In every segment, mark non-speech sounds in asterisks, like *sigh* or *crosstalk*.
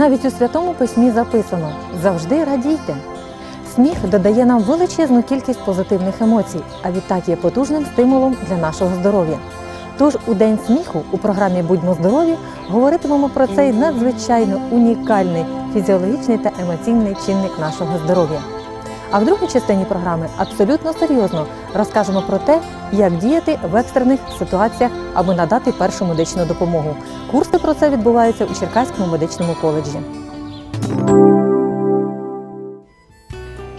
Навіть у святому письмі записано завжди радійте. Сміх додає нам величезну кількість позитивних емоцій, а відтак є потужним стимулом для нашого здоров'я. Тож у день сміху у програмі Будьмо здорові говоритимемо про цей надзвичайно унікальний фізіологічний та емоційний чинник нашого здоров'я. А в другій частині програми абсолютно серйозно розкажемо про те, як діяти в екстрених ситуаціях, аби надати першу медичну допомогу. Курси про це відбуваються у Черкаському медичному коледжі.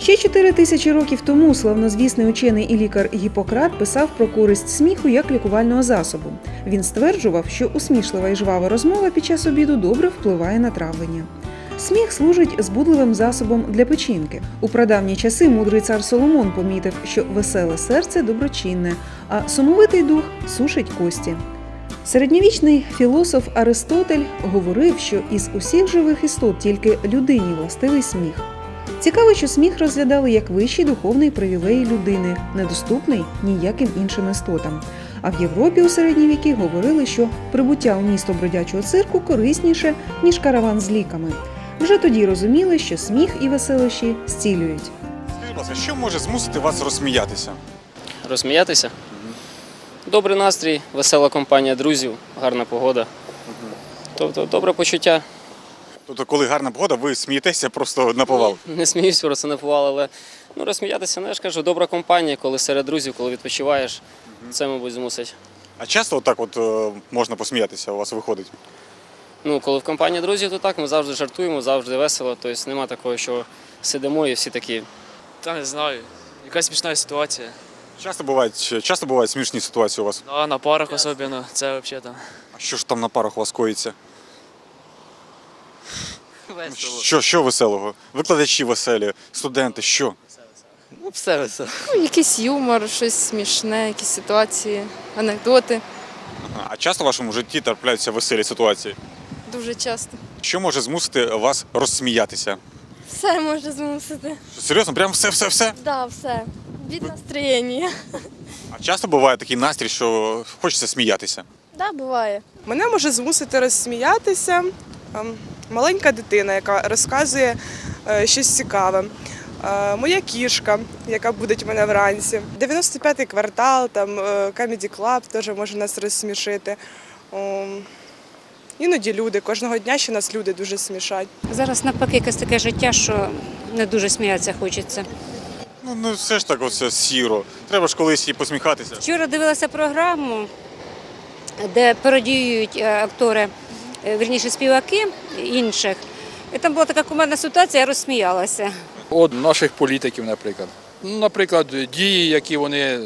Ще чотири тисячі років тому славнозвісний учений і лікар Гіппократ писав про користь сміху як лікувального засобу. Він стверджував, що усмішлива і жвава розмова під час обіду добре впливає на травлення. Сміх служить збудливим засобом для печінки. У прадавні часи мудрий цар Соломон помітив, що веселе серце доброчинне, а сумовитий дух сушить кості. Середньовічний філософ Аристотель говорив, що із усіх живих істот тільки людині властивий сміх. Цікаво, що сміх розглядали як вищий духовний привілей людини, недоступний ніяким іншим істотам. А в Європі у середні віки говорили, що прибуття у місто бродячого цирку корисніше, ніж караван з ліками. Вже тоді розуміли, що сміх і веселощі зцілюють. Скажіть, будь ласка, що може змусити вас розсміятися? розсміятися. Добрий настрій, весела компанія друзів, гарна погода. Тобто добре почуття. Тобто, коли гарна погода, ви смієтеся просто на повал. Не сміюсь, просто не повал, але ну, розсміятися, ну я ж кажу, добра компанія, коли серед друзів, коли відпочиваєш, це, мабуть, змусить. А часто отак от е, можна посміятися, у вас виходить? Ну, коли в компанії друзів, то так, ми завжди жартуємо, завжди весело. Тобто нема такого, що сидимо і всі такі. Та не знаю. Якась смішна ситуація. Часто бувають, часто бувають смішні ситуації у вас. Да, на парах особливо. Це взагалі там. А що ж там на парах у вас коїться? Що, що веселого? Викладачі веселі, студенти, що? Ну, все весело. Ну, якийсь юмор, щось смішне, якісь ситуації, анекдоти. А часто в вашому житті трапляються веселі ситуації? Дуже часто. Що може змусити вас розсміятися? Все може змусити. Серйозно, прям все-все-все? Да, все. Від настроєння. А часто буває такий настрій, що хочеться сміятися. Да, буває. Мене може змусити розсміятися ем, маленька дитина, яка розказує е, щось цікаве. Е, Моя кішка, яка буде мене вранці. 95-й квартал, там е, Comedy Club теж може нас розсмішити. Іноді люди, кожного дня ще нас люди дуже смішать. Зараз навпаки якесь таке життя, що не дуже сміятися хочеться. Ну, ну все ж так оце сіро. Треба ж колись і посміхатися. Вчора дивилася програму, де пародіюють е, актори, е, вірніше співаки інших. І там була така кумедна ситуація, я розсміялася. От наших політиків, наприклад. Ну, Наприклад, дії, які вони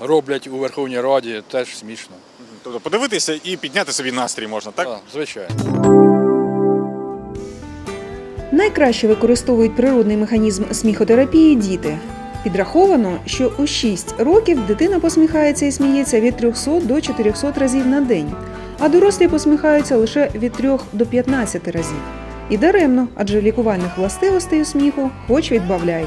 роблять у Верховній Раді, теж смішно. Тобто подивитися і підняти собі настрій можна, так? Так, звичайно. Найкраще використовують природний механізм сміхотерапії діти. Підраховано, що у 6 років дитина посміхається і сміється від 300 до 400 разів на день, а дорослі посміхаються лише від 3 до 15 разів. І даремно, адже лікувальних властивостей у сміху хоч відбавляй.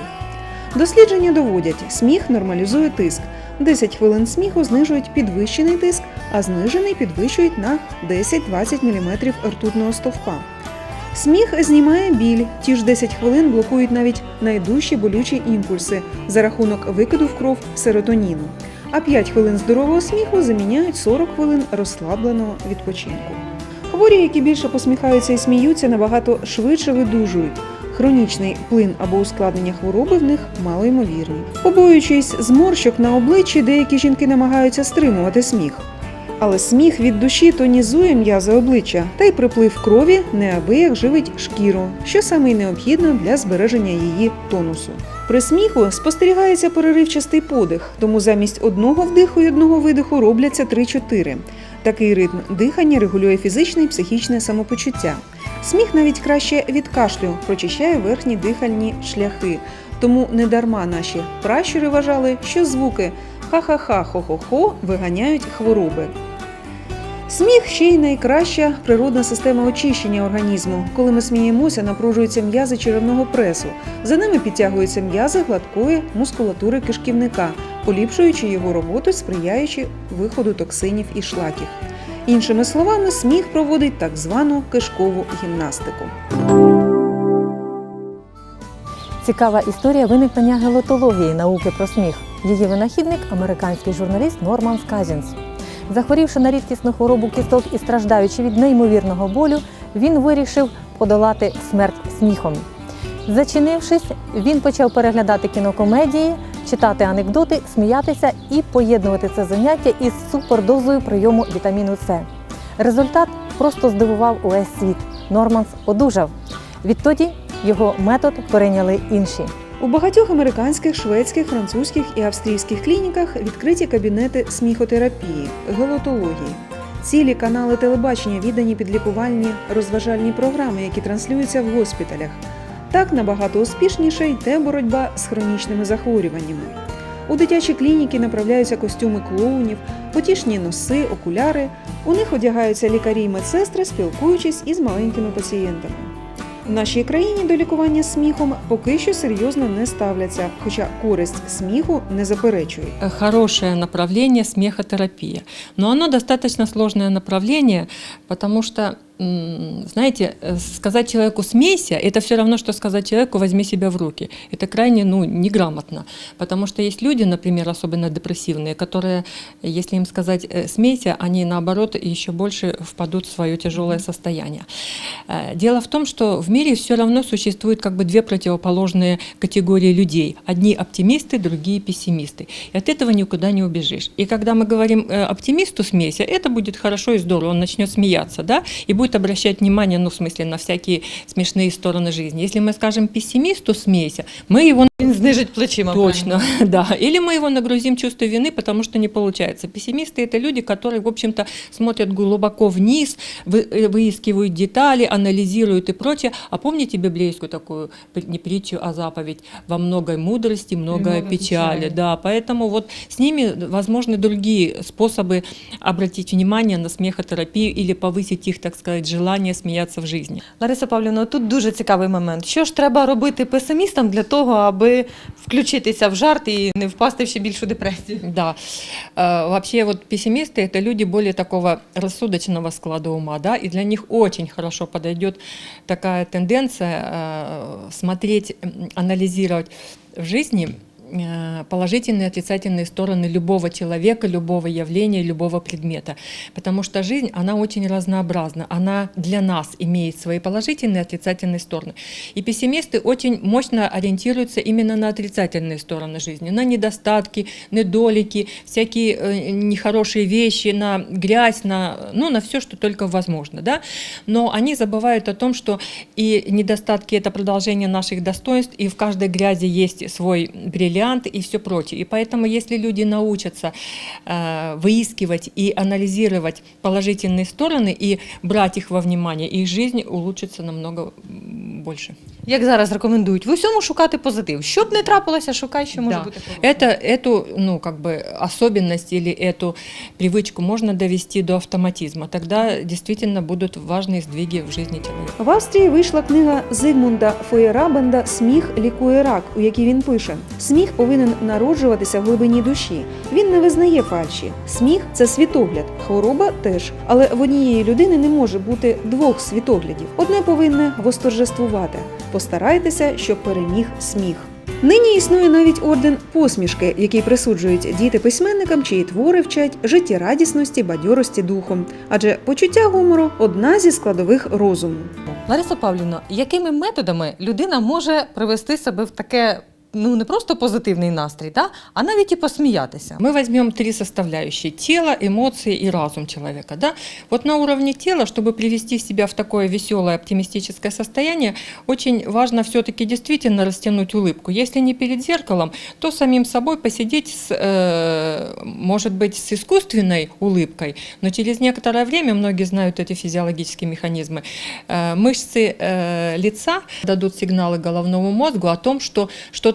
Дослідження доводять, сміх нормалізує тиск. 10 хвилин сміху знижують підвищений тиск, а знижений підвищують на 10-20 мм ртутного стовпа. Сміх знімає біль. Ті ж 10 хвилин блокують навіть найдужчі болючі імпульси за рахунок викиду в кров серотоніну. А 5 хвилин здорового сміху заміняють 40 хвилин розслабленого відпочинку. Хворі, які більше посміхаються і сміються, набагато швидше видужують. Хронічний плин або ускладнення хвороби в них малоймовірні. Побоюючись зморщок на обличчі, деякі жінки намагаються стримувати сміх. Але сміх від душі тонізує м'язи обличчя, та й приплив крові неабияк живить шкіру, що саме й необхідно для збереження її тонусу. При сміху спостерігається переривчастий подих, тому замість одного вдиху і одного видиху робляться 3-4. Такий ритм дихання регулює фізичне і психічне самопочуття. Сміх навіть краще від кашлю прочищає верхні дихальні шляхи. Тому недарма наші пращури вважали, що звуки ха-ха-ха, хо-хо-хо виганяють хвороби. Сміх ще й найкраща природна система очищення організму. Коли ми сміємося, напружуються м'язи черевного пресу. За ними підтягуються м'язи гладкої мускулатури кишківника, поліпшуючи його роботу, сприяючи виходу токсинів і шлаків. Іншими словами, сміх проводить так звану кишкову гімнастику. Цікава історія виникнення гелотології науки про сміх. Її винахідник американський журналіст Норман Сказінс. Захворівши на рідкісну хворобу кісток і страждаючи від неймовірного болю, він вирішив подолати смерть сміхом. Зачинившись, він почав переглядати кінокомедії, читати анекдоти, сміятися і поєднувати це заняття із супердозою прийому вітаміну С. Результат просто здивував увесь світ. Норманс одужав. Відтоді його метод перейняли інші. У багатьох американських, шведських, французьких і австрійських клініках відкриті кабінети сміхотерапії, гелотології. Цілі канали телебачення віддані під лікувальні розважальні програми, які транслюються в госпіталях. Так набагато успішніше йде боротьба з хронічними захворюваннями. У дитячі клініки направляються костюми клоунів, потішні носи, окуляри. У них одягаються лікарі й медсестри, спілкуючись із маленькими пацієнтами. В нашій країні до лікування сміхом поки що серйозно не ставляться, хоча користь сміху не заперечують. Хороше направлення сміхотерапія. але воно достатньо достаточно направлення, тому що знаете, э, сказать человеку «смейся» – это все равно, что сказать человеку «возьми себя в руки». Это крайне ну, неграмотно, потому что есть люди, например, особенно депрессивные, которые, если им сказать э, «смейся», они, наоборот, еще больше впадут в свое тяжелое состояние. Э, Дело в том, что в мире все равно существует как бы две противоположные категории людей. Одни оптимисты, другие пессимисты. И от этого никуда не убежишь. И когда мы говорим оптимисту смейся, это будет хорошо и здорово, он начнет смеяться, да, и будет обращать внимание, ну, в смысле, на всякие смешные стороны жизни. Если мы скажем пессимисту смейся, мы его Він знижить плечима. Точно, *laughs* да. Или мы его нагрузим чувство вины, потому что не получается. Пессимисты – это люди, которые, в общем-то, смотрят глубоко вниз, вы- э, выискивают детали, анализируют и прочее. А помните библейскую такую, не притчу, а заповедь? «Во многой мудрости, многое много печали». печали. Да, поэтому вот с ними возможны другие способы обратить внимание на смехотерапию или повысить их, так сказать, желание смеяться в жизни. Лариса Павлівна, тут дуже цікавий момент. Що ж треба робити песимістам для того, аби включитися в жарт і не впасти в ще більшу депресію? Да. Э, Вообще вот пессимисты это люди более такого рассудочного склада ума, да, и для них очень хорошо подойдет такая тенденция э, смотреть, м, анализировать в жизни э, положительные и отрицательные стороны любого человека, любого явления, любого предмета. Потому что жизнь, она очень разнообразна. Она для нас имеет свои положительные и отрицательные стороны. И пессимисты очень мощно ориентируются именно на отрицательные стороны жизни, на недостатки, недолики, всякие э, нехорошие вещи, на грязь, на, ну, на все, что только возможно. Да? Но они забывают о том, что и недостатки – это продолжение наших достоинств, и в каждой грязи есть свой бриллиант и все прочее. И поэтому, если люди научатся э, выискивать и анализировать положительные стороны и брать их во внимание, их жизнь улучшится намного м, больше. Як зараз рекомендують, в усьому шукати позитив. Щоб не трапилося, шукай, що може Да. бути. хороше. Это, эту, ну, как бы особенность или эту привычку можно довести до автоматизма. Тогда действительно будут важные сдвиги в жизни человека. В Австрії вийшла книга Зигмунда Фоєрабенда Сміх лікує рак, у якій він пише: Сміх повинен народжуватися в глибині душі. Він не визнає фальші. Сміх це світогляд, хвороба теж. Але в однієї людини не може бути двох світоглядів. Одне повинне восторжествувати. Постарайтеся, щоб переміг сміх. Нині існує навіть орден посмішки, який присуджують діти письменникам, чиї твори вчать життєрадісності, бадьорості духом. Адже почуття гумору одна зі складових розуму. Лариса Павлівна, якими методами людина може привести себе в таке ну не просто позитивний настрій, да? а навіть і посміятися? Мы возьмем три составляющие – тело, эмоции и разум человека. Да? Вот на уровне тела, чтобы привести себя в такое веселое, оптимистическое состояние, очень важно все-таки действительно растянуть улыбку. Если не перед зеркалом, то самим собой посидеть, с, э, может быть, с искусственной улыбкой, но через некоторое время, многие знают эти физиологические механизмы, э, мышцы э, лица дадут сигналы головному мозгу о том, что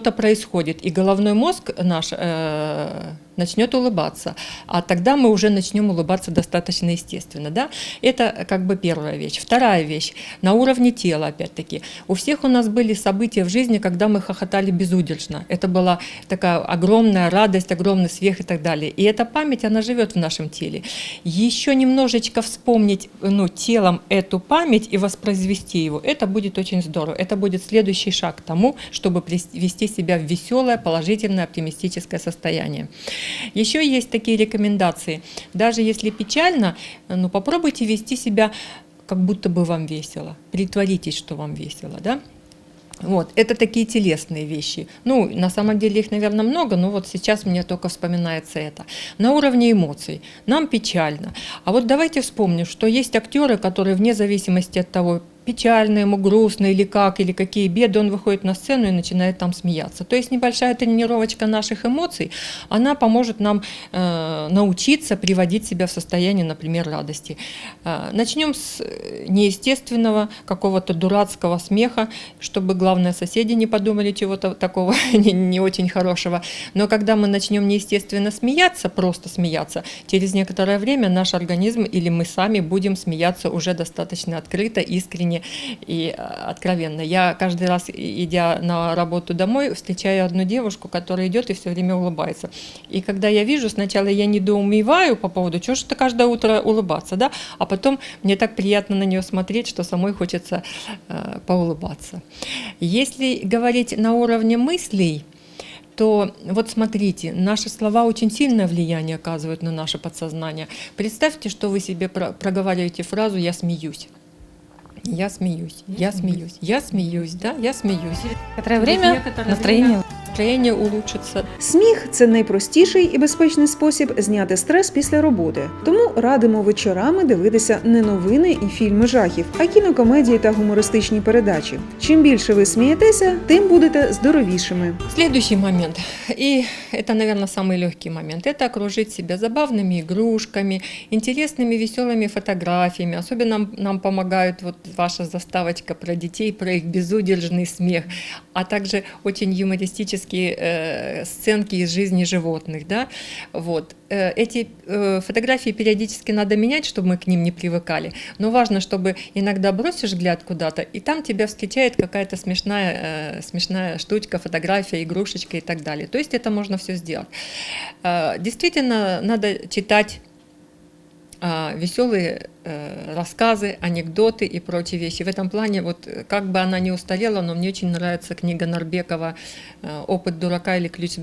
что-то происходит. И головной мозг наш э, начнет улыбаться. А тогда мы уже начнем улыбаться достаточно естественно. Да? Это как бы первая вещь. Вторая вещь. На уровне тела, опять-таки. У всех у нас были события в жизни, когда мы хохотали безудержно. Это была такая огромная радость, огромный смех и так далее. И эта память, она живет в нашем теле. Еще немножечко вспомнить ну, телом эту память и воспроизвести его, это будет очень здорово. Это будет следующий шаг к тому, чтобы привести себя в веселое, положительное, оптимистическое состояние. Еще есть такие рекомендации. Даже если печально, ну, попробуйте вести себя как будто бы вам весело. Притворитесь, что вам весело, да? Вот, это такие телесные вещи. Ну, на самом деле их, наверное, много, но вот сейчас мне только вспоминается это. На уровне эмоций. Нам печально. А вот давайте вспомним, что есть актеры, которые вне зависимости от того, печально ему, грустно или как, или какие беды, он выходит на сцену и начинает там смеяться. То есть небольшая тренировочка наших эмоций, она поможет нам э, научиться приводить себя в состояние, например, радости. Э, начнем с неестественного, какого-то дурацкого смеха, чтобы, главное, соседи не подумали чего-то такого *laughs* не, не очень хорошего. Но когда мы начнем неестественно смеяться, просто смеяться, через некоторое время наш организм или мы сами будем смеяться уже достаточно открыто, искренне и э, откровенно. Я каждый раз, идя на работу домой, встречаю одну девушку, которая идет и все время улыбается. И когда я вижу, сначала я недоумеваю по поводу, чего же ты каждое утро улыбаться, да, а потом мне так приятно на нее смотреть, что самой хочется э, поулыбаться. Если говорить на уровне мыслей, то вот смотрите, наши слова очень сильное влияние оказывают на наше подсознание. Представьте, что вы себе про- проговариваете фразу «я смеюсь». Я смеюсь, я смеюсь, я смеюсь, да, я смеюсь. Некоторое Через время некоторое настроение Настроение улучшится. Сміх це найпростіший і безпечний спосіб зняти стрес після роботи. Тому радимо вечорами дивитися не новини і фільми жахів, а кінокомедії та гумористичні передачі. Чим більше ви смієтеся, тим будете здоровішими. Следующий момент, и это, наверное, самый легкий момент, это окружить себя забавными игрушками, интересными, веселыми фотографиями. Особенно нам, нам помогают вот ваша заставочка про детей, про их безудержный смех, а также очень юмористические э, сценки из жизни животных. Да? Вот. Э, Эти э, фотографии периодически надо менять, чтобы мы к ним не привыкали. Но важно, чтобы иногда бросишь взгляд куда-то, и там тебя встречает какая-то смешная, э, смешная штучка, фотография, игрушечка и так далее. То есть это можно все сделать. Э, Действительно, надо читать а, веселые э, рассказы, анекдоты и прочие вещи. В этом плане, вот э, как бы она ни устарела, но мне очень нравится книга Нарбекова э, «Опыт дурака или ключ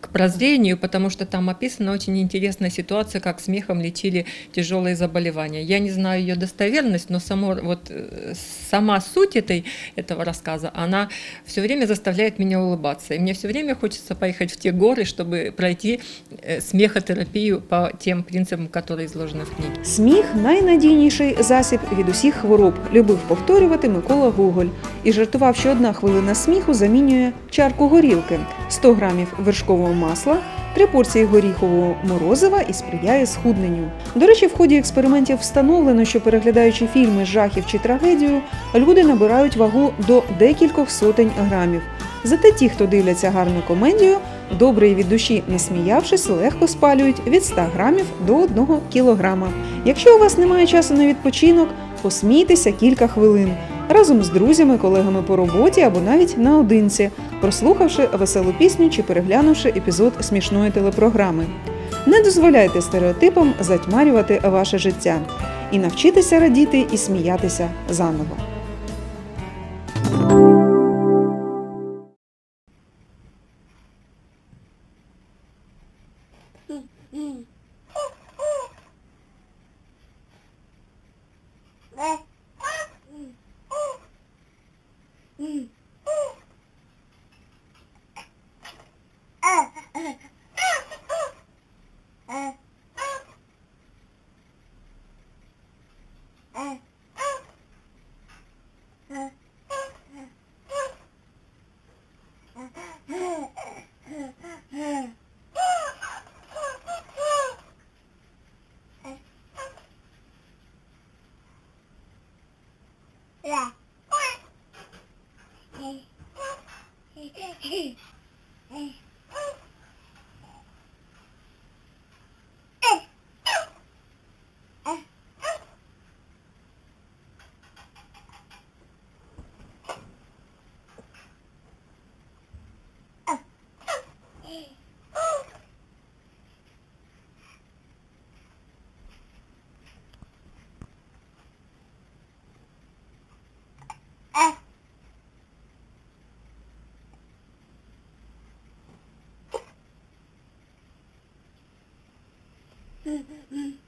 к прозрению», потому что там описана очень интересная ситуация, как смехом лечили тяжелые заболевания. Я не знаю ее достоверность, но само, вот, э, сама суть этой, этого рассказа, она все время заставляет меня улыбаться. И мне все время хочется поехать в те горы, чтобы пройти э, смехотерапию по тем принципам, которые изложены в книге. Сміх найнадійніший засіб від усіх хвороб, любив повторювати Микола Гоголь. І жартував, що одна хвилина сміху замінює чарку горілки, 100 грамів вершкового масла, три порції горіхового морозива і сприяє схудненню. До речі, в ході експериментів встановлено, що переглядаючи фільми жахів чи трагедію, люди набирають вагу до декількох сотень грамів. Зате ті, хто дивляться гарну комедію, добре і від душі насміявшись, легко спалюють від 100 грамів до 1 кілограма. Якщо у вас немає часу на відпочинок, посмійтеся кілька хвилин разом з друзями, колегами по роботі або навіть наодинці, прослухавши веселу пісню чи переглянувши епізод смішної телепрограми. Не дозволяйте стереотипам затьмарювати ваше життя і навчитися радіти і сміятися заново. Hey. 嗯嗯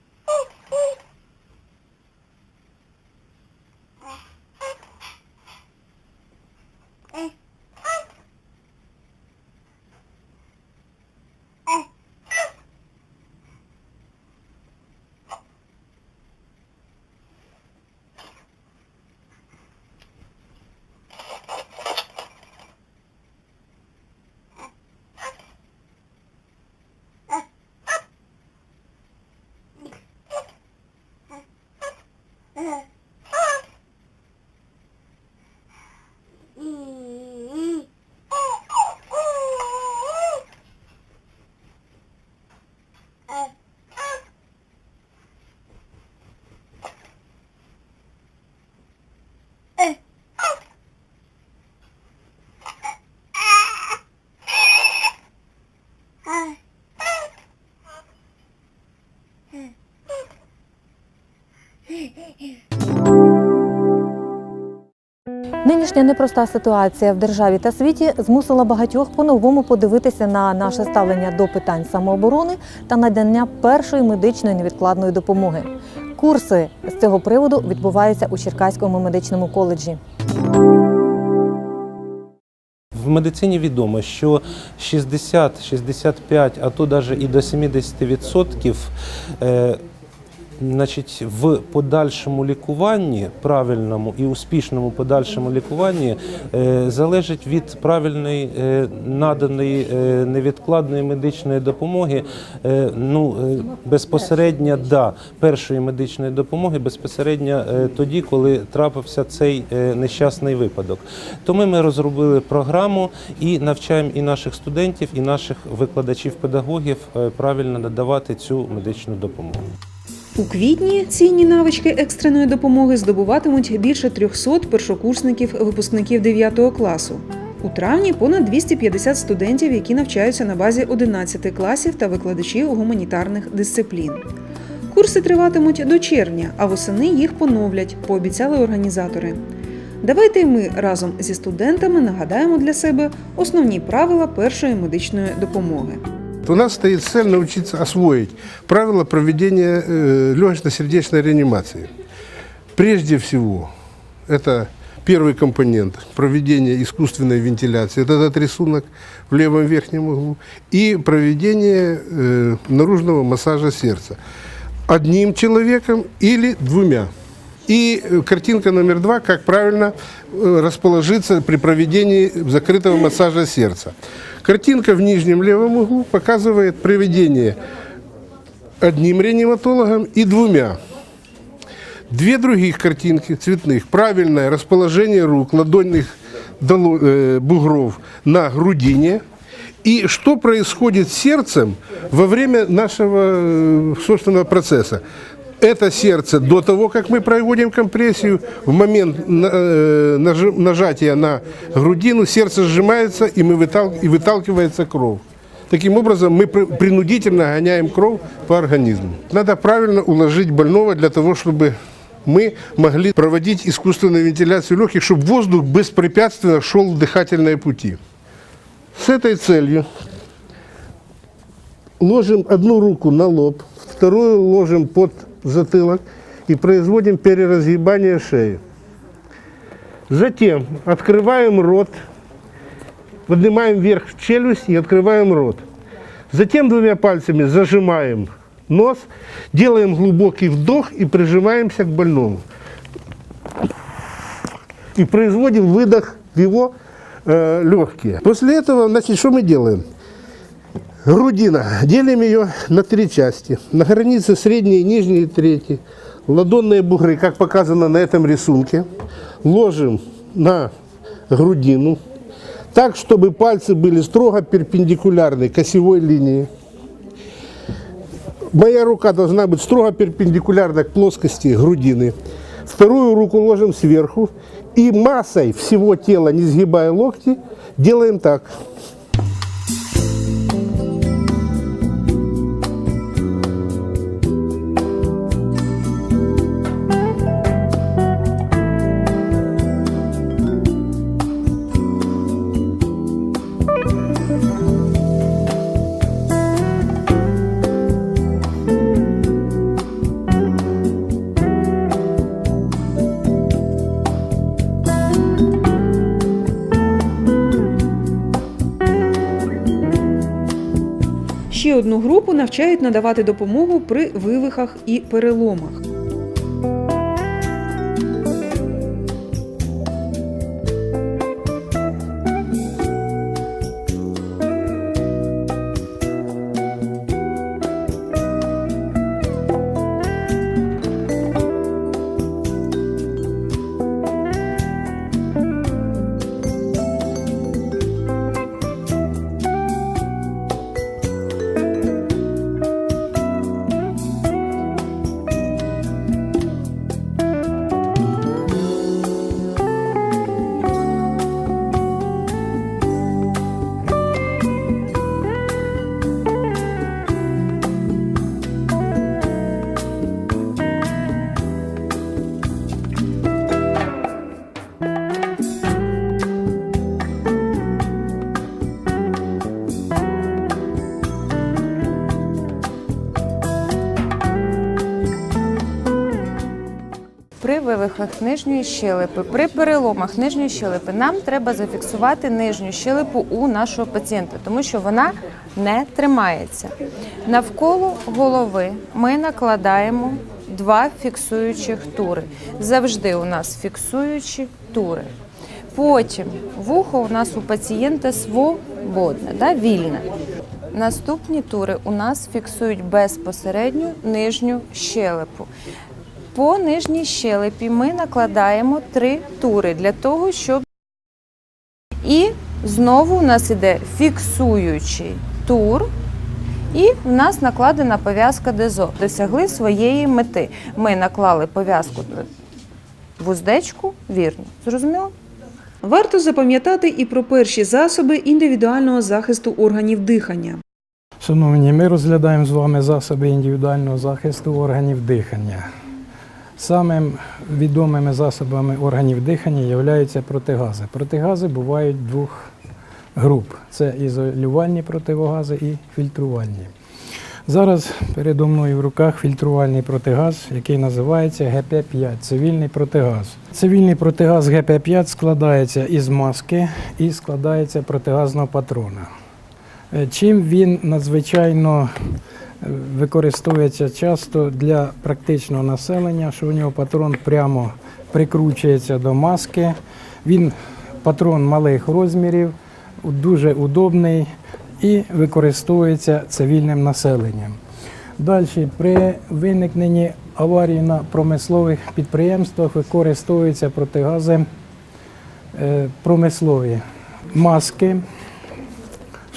Uh. *laughs* Нинішня непроста ситуація в державі та світі змусила багатьох по-новому подивитися на наше ставлення до питань самооборони та надання першої медичної невідкладної допомоги. Курси з цього приводу відбуваються у Черкаському медичному коледжі. В медицині відомо, що 60, 65, а то навіть і до 70% е, значить, в подальшому лікуванні, правильному і успішному подальшому лікуванні е, залежить від правильної е, наданої е, невідкладної медичної допомоги. Е, ну, е, безпосередньо да, першої медичної допомоги безпосередньо е, тоді, коли трапився цей е, нещасний випадок. Тому ми розробили програму і навчаємо і наших студентів, і наших викладачів-педагогів е, правильно надавати цю медичну допомогу. У квітні цінні навички екстреної допомоги здобуватимуть більше 300 першокурсників випускників 9 класу. У травні понад 250 студентів, які навчаються на базі 11 класів та викладачів гуманітарних дисциплін. Курси триватимуть до червня, а восени їх поновлять, пообіцяли організатори. Давайте ми разом зі студентами нагадаємо для себе основні правила першої медичної допомоги. У нас стоит цель научиться освоить правила проведения э, легочно-сердечной реанимации. Прежде всего, это первый компонент проведения искусственной вентиляции, это этот рисунок в левом верхнем углу, и проведение э, наружного массажа сердца. Одним человеком или двумя. И э, картинка номер два, как правильно э, расположиться при проведении закрытого массажа сердца. Картинка в нижнем левом углу показывает проведение одним реаниматологом и двумя. Две других картинки цветных. Правильное расположение рук, ладонных э, бугров на грудине. И что происходит с сердцем во время нашего собственного процесса. Это сердце до того, как мы проводим компрессию, в момент э, нажатия на грудину сердце сжимается и, мы вытал- и выталкивается кровь. Таким образом, мы при- принудительно гоняем кровь по организму. Надо правильно уложить больного для того, чтобы мы могли проводить искусственную вентиляцию легких, чтобы воздух беспрепятственно шел в дыхательные пути. С этой целью ложим одну руку на лоб, вторую ложим под затылок и производим переразгибание шеи. Затем открываем рот, поднимаем вверх челюсть и открываем рот. Затем двумя пальцами зажимаем нос, делаем глубокий вдох и прижимаемся к больному. И производим выдох в его э, легкие. После этого, значит, что мы делаем? Грудина. Делим ее на три части. На границе средней и нижней трети. Ладонные бугры, как показано на этом рисунке, ложим на грудину, так, чтобы пальцы были строго перпендикулярны к осевой линии. Моя рука должна быть строго перпендикулярна к плоскости грудины. Вторую руку ложим сверху и массой всего тела, не сгибая локти, делаем так. Одну групу навчають надавати допомогу при вивихах і переломах. При нижньої щелепи, при переломах нижньої щелепи нам треба зафіксувати нижню щелепу у нашого пацієнта, тому що вона не тримається. Навколо голови ми накладаємо два фіксуючих тури. Завжди у нас фіксуючі тури. Потім вухо у нас у пацієнта свободне, да, вільне. Наступні тури у нас фіксують безпосередньо нижню щелепу. По нижній щелепі ми накладаємо три тури для того, щоб і знову у нас іде фіксуючий тур, і в нас накладена пов'язка дезо. Досягли своєї мети. Ми наклали пов'язку вуздечку, вірно. Зрозуміло? Варто запам'ятати і про перші засоби індивідуального захисту органів дихання. Шановні, ми розглядаємо з вами засоби індивідуального захисту органів дихання. Самим відомими засобами органів дихання являються протигази. Протигази бувають двох груп: це ізолювальні противогази і фільтрувальні. Зараз передо мною в руках фільтрувальний протигаз, який називається ГП-5 цивільний протигаз. Цивільний протигаз ГП-5 складається із маски і складається протигазного патрона. Е, Чим він надзвичайно використовується часто для практичного населення, що у нього патрон прямо прикручується до маски. Він патрон малих розмірів, дуже удобний і використовується цивільним населенням. Далі, при виникненні аварії на промислових підприємствах використовуються протигази е, промислові маски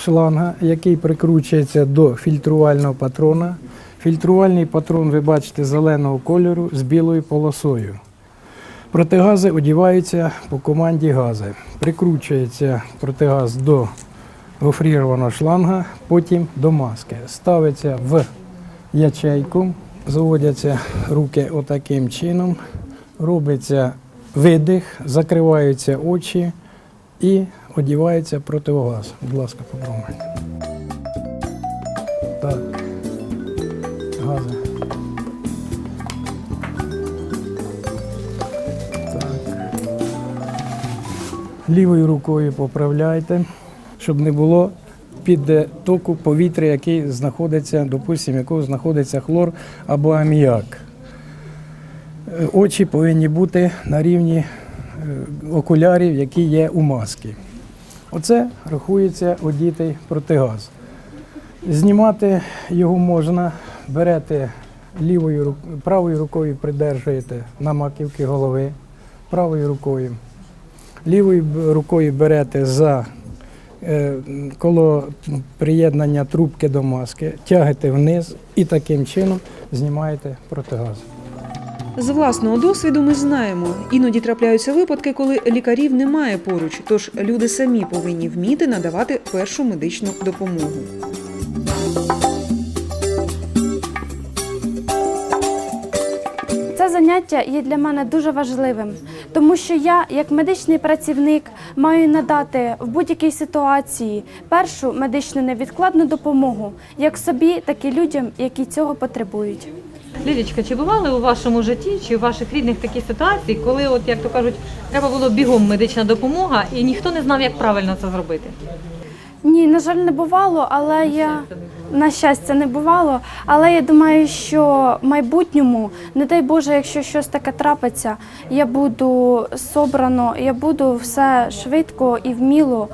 шланга, який прикручується до фільтрувального патрона. Фільтрувальний патрон, ви бачите, зеленого кольору з білою полосою. Протигази одіваються по команді гази. Прикручується протигаз до гофрірованого шланга, потім до маски. Ставиться в ячейку, заводяться руки отаким чином, робиться видих, закриваються очі і одівається противогаз. Будь ласка, попробуйте. Так. Гази. Так. Лівою рукою поправляйте, щоб не було під току повітря, який знаходиться, допустимо, якого знаходиться хлор або аміак. Е, Очі повинні бути на рівні е, окулярів, які є у маски. Оце рахується одітий протигаз. Знімати його можна, берете лівою правою рукою придержуєте на маківки голови, правою рукою. Лівою рукою берете за е, коло приєднання трубки до маски, тягнете вниз і таким чином знімаєте протигаз. З власного досвіду ми знаємо, іноді трапляються випадки, коли лікарів немає поруч, тож люди самі повинні вміти надавати першу медичну допомогу. Це заняття є для мене дуже важливим, тому що я, як медичний працівник, маю надати в будь-якій ситуації першу медичну невідкладну допомогу як собі, так і людям, які цього потребують. Лілічка, чи бували у вашому житті чи у ваших рідних такі ситуації, коли, от як то кажуть, треба було бігом медична допомога і ніхто не знав, як правильно це зробити? Ні, на жаль, не бувало, але я на щастя не бувало. Але я думаю, що в майбутньому, не дай Боже, якщо щось таке трапиться, я буду собрано, я буду все швидко і вміло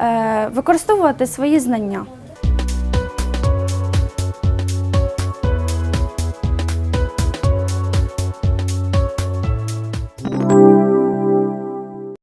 е, використовувати свої знання.